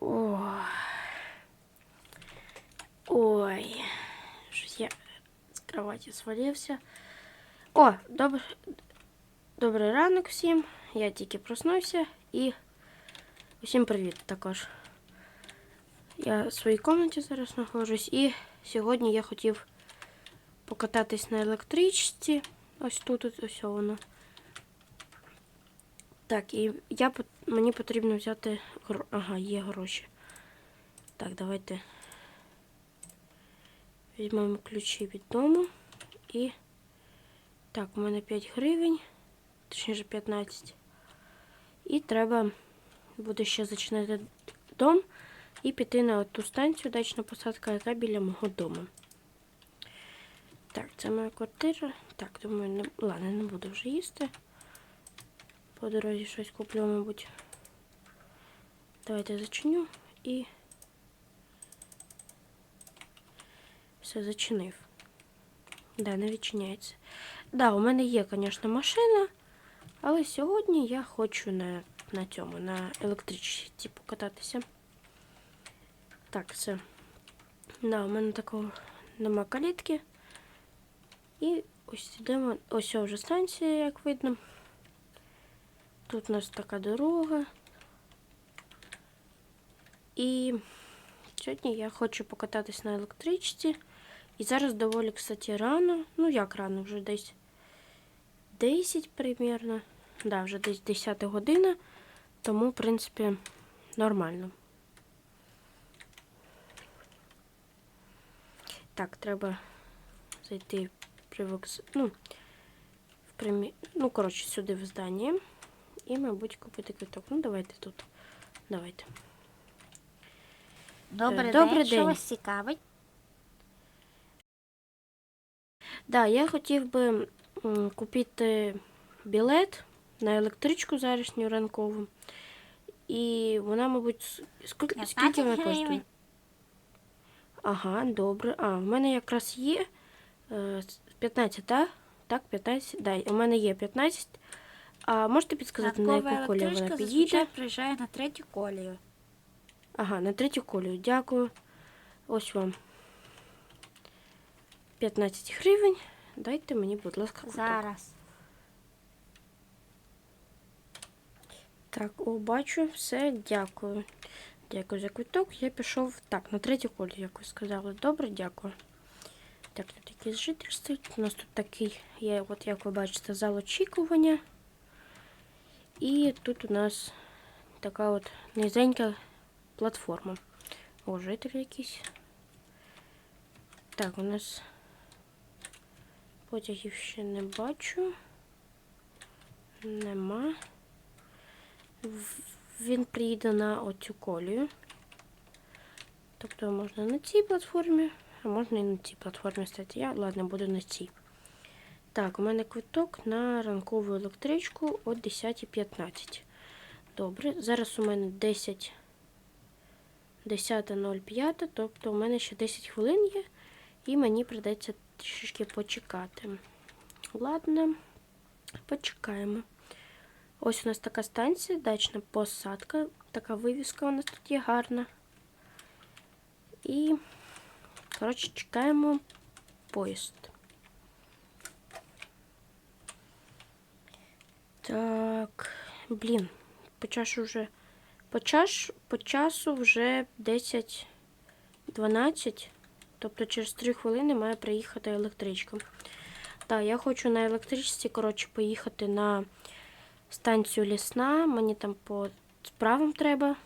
Ой. Ой. Щось я з кроваті свалився. О, добр... добрий ранок всім. Я тільки проснувся і усім привіт також. Я в своїй кімнаті зараз знаходжусь і сьогодні я хотів покататись на електричці. Ось тут ось воно. Так, і я мені потрібно взяти. Ага, є гроші. Так, давайте візьмемо ключі від дому і. Так, у мене 5 гривень, точніше 15. І треба буде ще зачинити дом і піти на ту станцію дачна посадка, яка біля мого дому. Так, це моя квартира. Так, думаю, не... ладно, не буду вже їсти. По дорозі щось куплю, мабуть. Давайте зачиню і все зачинив. Да, не відчиняється. Да, у мене є, звісно, машина, але сьогодні я хочу на, на цьому, на електричці покататися. Так, все. Да, у мене такого нема калітки. І ось йдемо. Ось вже станція, як видно. Тут у нас така дорога. І сьогодні я хочу покататись на електричці. І зараз доволі, кстати, рано. Ну, як рано, вже десь 10 примірно. Да, вже десь 10 година. Тому, в принципі, нормально. Так, треба зайти при вокз... ну, в примі... ну, коротше, сюди в здання. І, мабуть, купити квиток. Ну, давайте тут. Давайте. Добрий, Добрий день. Що вас цікавить? Да, я хотів би м, купити білет на електричку зарішню ранкову. І вона, мабуть, с- скільки, 15 скільки вона гривень. коштує? Ага, добре. А, в мене якраз є е, с- 15, так? Так, 15. Да, у мене є 15. А можете підсказати, на яку колію вона підійде? приїжджає на третю колію. Ага, на третю колію. Дякую. Ось вам. 15 гривень. Дайте мені, будь ласка, квиток. Зараз. Так, о, бачу, все, дякую. Дякую за квиток. Я пішов так, на третю колію, як ви сказали. Добре, дякую. Так, тут якийсь житель стоїть. У нас тут такий є, от як ви бачите, зал очікування. І тут у нас така от низенька платформа. О, житель якийсь. Так, у нас потягів ще не бачу. Нема. Він приїде на оцю колію. Тобто можна на цій платформі, а можна і на цій платформі стати. Я, ладно, буду на цій. Так, у мене квиток на ранкову електричку о 10.15. Добре, зараз у мене 10. 10.05, тобто у мене ще 10 хвилин є, і мені придеться трішки почекати. Ладно, почекаємо. Ось у нас така станція, дачна посадка. Така вивіска у нас тут є гарна. І, коротше, чекаємо поїзд. Так, блін, по часу вже. По, час, по часу вже 10-12. Тобто через 3 хвилини має приїхати електричка. Так, я хочу на електричці, коротше, поїхати на станцію лісна, мені там по справам треба.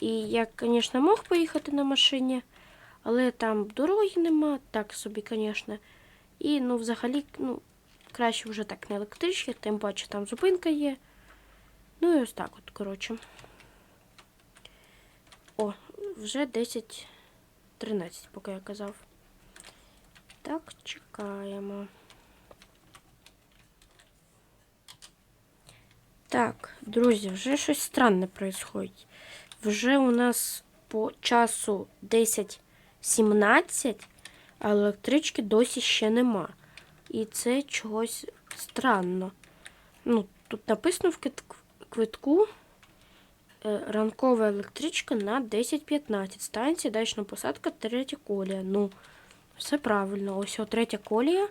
І я, звісно, мог поїхати на машині, але там дороги нема, так собі, звісно. І ну, взагалі, ну, краще вже так на електричці, тим паче там зупинка є. Ну і ось так от, коротше. О, вже 10-13, поки я казав. Так, чекаємо. Так, друзі, вже щось странне происходить. Вже у нас по часу 10.17, а електрички досі ще нема. І це чогось странно. Ну, тут написано в квитку е, ранкова електричка на 10.15. Станція дачна посадка, третя колія. Ну, все правильно. Ось о, третя колія.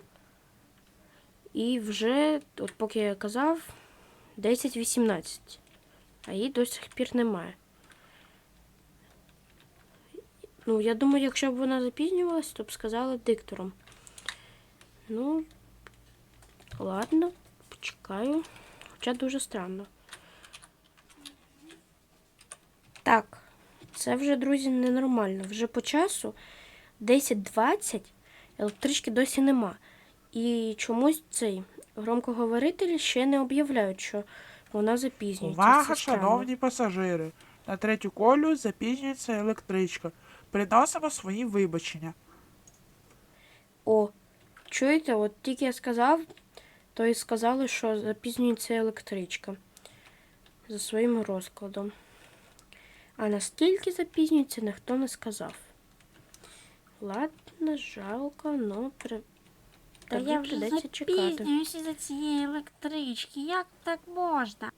І вже, от поки я казав, 10.18. А її до сих пір немає. Ну, я думаю, якщо б вона запізнювалась, то б сказали диктором. Ну, ладно, почекаю. Хоча дуже странно. Так, це вже, друзі, ненормально. Вже по часу 10.20 електрички досі нема. І чомусь цей громкоговоритель ще не об'являють, що вона запізнюється. Увага, шановні пасажири! На третю колію запізнюється електричка. Приносимо свої вибачення. Чуєте, от тільки я сказав, то і сказали, що запізнюється електричка за своїм розкладом. А наскільки запізнюється, ніхто не сказав. Ладно, жалко, но при... Та я вже запізнююся за цієї електрички. Як так можна?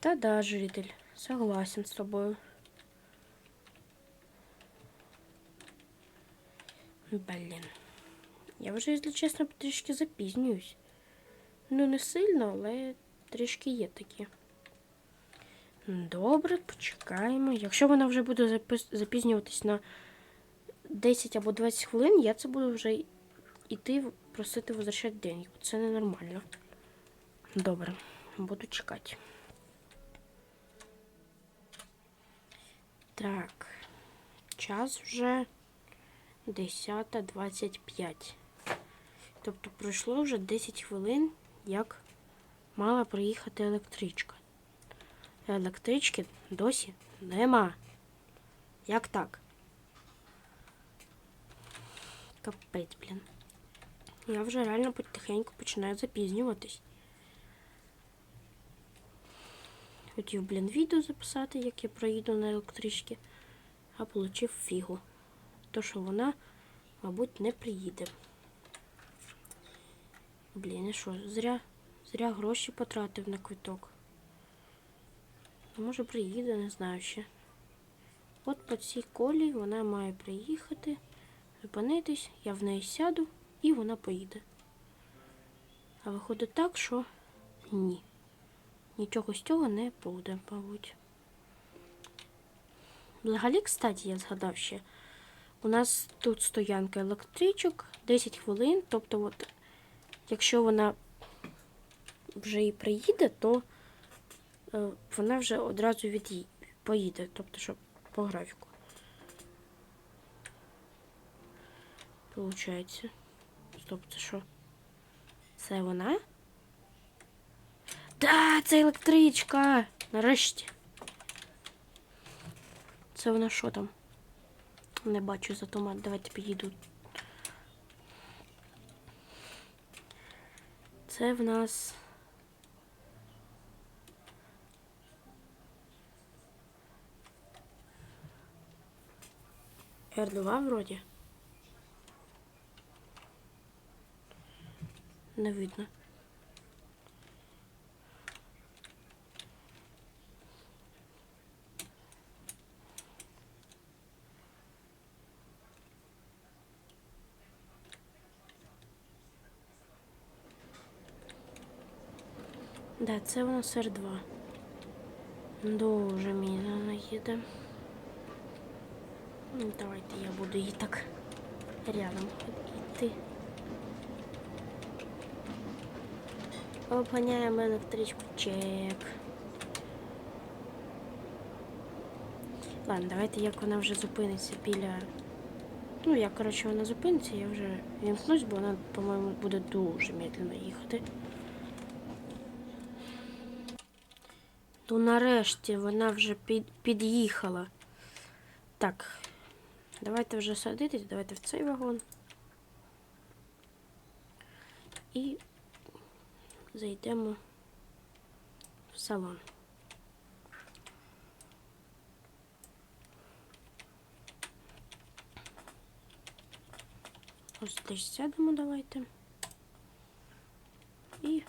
Та да, житель, согласен з тобою. Блін. Я вже, якщо чесно, трішки запізнююсь. Ну, не сильно, але трішки є такі. Добре, почекаємо. Якщо вона вже буде запізнюватись на 10 або 20 хвилин, я це буду вже йти просити возвращати деньги. Це ненормально. Добре, буду чекати. Так, час вже 10.25. Тобто пройшло вже 10 хвилин, як мала приїхати електричка. Електрички досі нема. Як так? Капець, блін. Я вже реально потихеньку починаю запізнюватись. Хотів, блін, відео записати, як я проїду на електричці, а получив фігу. То, що вона, мабуть, не приїде. Блін, і що, зря, зря гроші потратив на квиток. Ну, може приїде, не знаю ще. От по цій колі вона має приїхати, зупинитись, я в неї сяду і вона поїде. А виходить так, що ні. Нічого з цього не буде, мабуть. Взагалі, кстати, я згадав ще. У нас тут стоянка електричок 10 хвилин. Тобто, от, якщо вона вже і приїде, то е, вона вже одразу від поїде. Тобто, що по графіку. Получається. Стоп, це що? Це вона? Да, це електричка. Нарешті. Це вона що там? Не бачу за томат. Давайте підійду. Це в нас. R2 вроді. Не видно. Да, це у нас R2. Дуже медленно їде. Ну, Давайте я буду її так рядом йти. Обганяємо електричку чек. Ладно, давайте як вона вже зупиниться біля. Ну, як, коротше, вона зупиниться, я вже вімкнусь, бо вона, по-моєму, буде дуже медленно їхати. Ну, нарешті вона вже під, під'їхала. Так, давайте вже садитись, давайте в цей вагон. І зайдемо в салон. Ось десь сядемо, давайте. І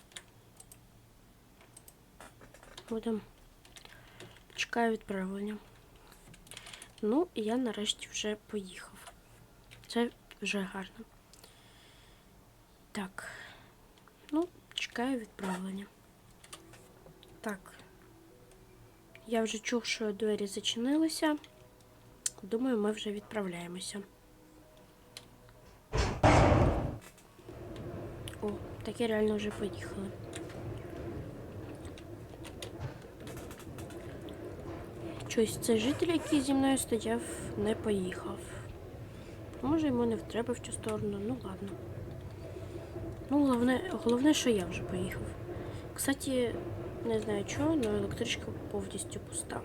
будемо чекаю відправлення. Ну, і я нарешті вже поїхав. Це вже гарно. Так. Ну, чекаю відправлення. Так. Я вже чув, що двері зачинилися. Думаю, ми вже відправляємося. О, такі реально вже поїхали. Щось це житель, який зі мною стояв, не поїхав. Може, йому не треба в цю сторону, ну ладно. Ну, головне, головне, що я вже поїхав. Кстати, не знаю чого, але електричка повністю пуста.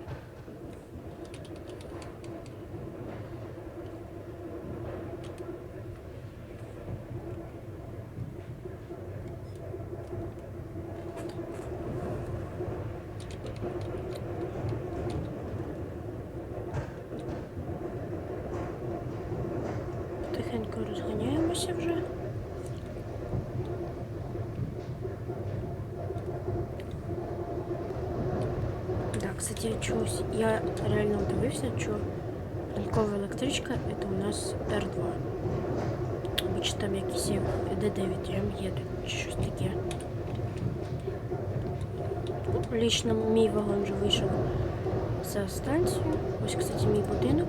Тихенько розганяємося вже. Так, кстати, чогось я реально дивився, що ранкова електричка це у нас Р2. Обычно там якісь як Д9 М їдуть, чи щось таке. Лично мій вагон вже вийшов за станцію. Ось, кстати, мій будинок.